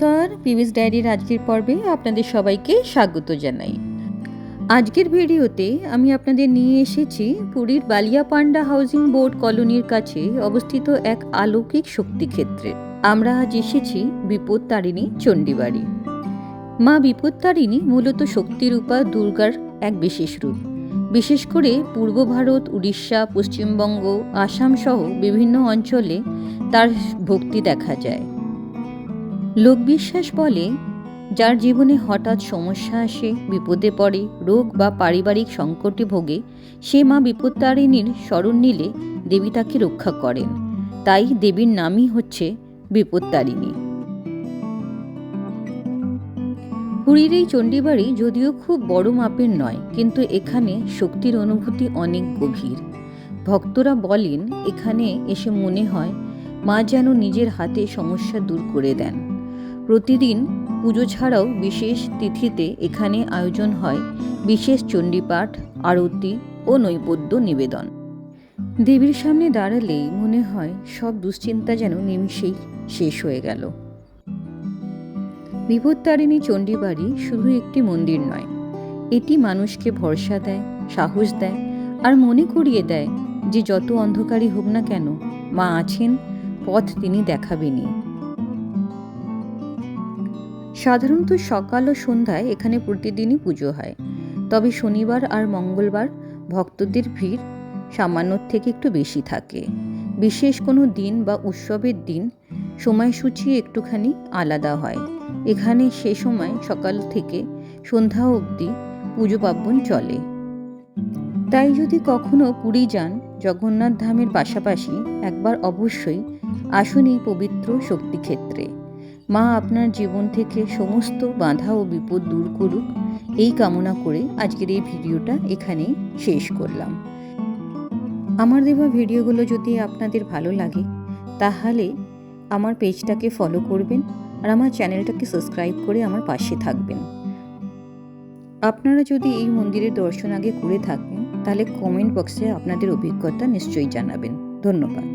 নমস্কার, পিভিস ডায়েরির আজকের পর্বে আপনাদের সবাইকে স্বাগত জানাই। আজকের ভিডিওতে আমি আপনাদের নিয়ে এসেছি পুরীর বালিয়া পান্ডা হাউজিং বোর্ড কলোনির কাছে অবস্থিত এক আলৌকিক শক্তিক্ষেত্রে। আমরা আজ এসেছি বিপত্তারিণী চণ্ডীবাড়ি। মা বিপত্তারিণী মূলত শক্তিরূপা দুর্গার এক বিশেষ রূপ। বিশেষ করে পূর্ব ভারত, উড়িষ্যা, পশ্চিমবঙ্গ আসাম সহ বিভিন্ন অঞ্চলে তার ভক্তি দেখা যায়। লোকবিশ্বাস বলে, যার জীবনে হঠাৎ সমস্যা আসে, বিপদে পড়ে, রোগ বা পারিবারিক সংকটে ভোগে, সে মা বিপত্তারিণীর স্মরণ নিলে দেবী তাকে রক্ষা করেন। তাই দেবীর নামই হচ্ছে বিপত্তারিণী। পুরীর এই চণ্ডীবাড়ি যদিও খুব বড় মাপের নয়, কিন্তু এখানে শক্তির অনুভূতি অনেক গভীর। ভক্তরা বলেন, এখানে এসে মনে হয় মা যেন নিজের হাতে সমস্যা দূর করে দেন। প্রতিদিন পুজো ছাড়াও বিশেষ তিথিতে এখানে আয়োজন হয় বিশেষ চণ্ডীপাঠ, আরতি ও নৈবেদ্য নিবেদন। দেবীর সামনে দাঁড়ালেই মনে হয় সব দুশ্চিন্তা যেন নিমিষেই শেষ হয়ে গেল। বিপত্তারিণী চণ্ডীবাড়ি শুধু একটি মন্দির নয়, এটি মানুষকে ভরসা দেয়, সাহস দেয় আর মনে করিয়ে দেয় যে যত অন্ধকারই হোক না কেন মা আছেন, পথ তিনি দেখাবেনই। সাধারণত সকাল ও সন্ধ্যায় এখানে প্রতিদিনই পুজো হয়। তবে শনিবার আর মঙ্গলবার ভক্তদের ভিড় সামান্যর থেকে একটু বেশি থাকে। বিশেষ কোনো দিন বা উৎসবের দিন সময়সূচি একটুখানি আলাদা হয়। এখানে সে সময় সকাল থেকে সন্ধ্যা অবধি পুজো পার্বণ চলে। তাই যদি কখনো পুরী যান জগন্নাথ ধামের পাশাপাশি একবার অবশ্যই আসুন এই পবিত্র শক্তিক্ষেত্রে। মা আপনার জীবন থেকে সমস্ত বাধা ও বিপদ দূর করুক। এই কামনা করে আজকের এই ভিডিওটা এখানেই শেষ করলাম। আমার দেওয়া ভিডিওগুলো যদি আপনাদের ভালো লাগে, তাহলে আমার পেজটাকে ফলো করবেন আর আমার চ্যানেলটাকে সাবস্ক্রাইব করে আমার পাশে থাকবেন। আপনারা যদি এই মন্দিরের দর্শন আগে করে থাকেন, তাহলে কমেন্ট বক্সে আপনাদের অভিজ্ঞতা নিশ্চয়ই জানাবেন। ধন্যবাদ।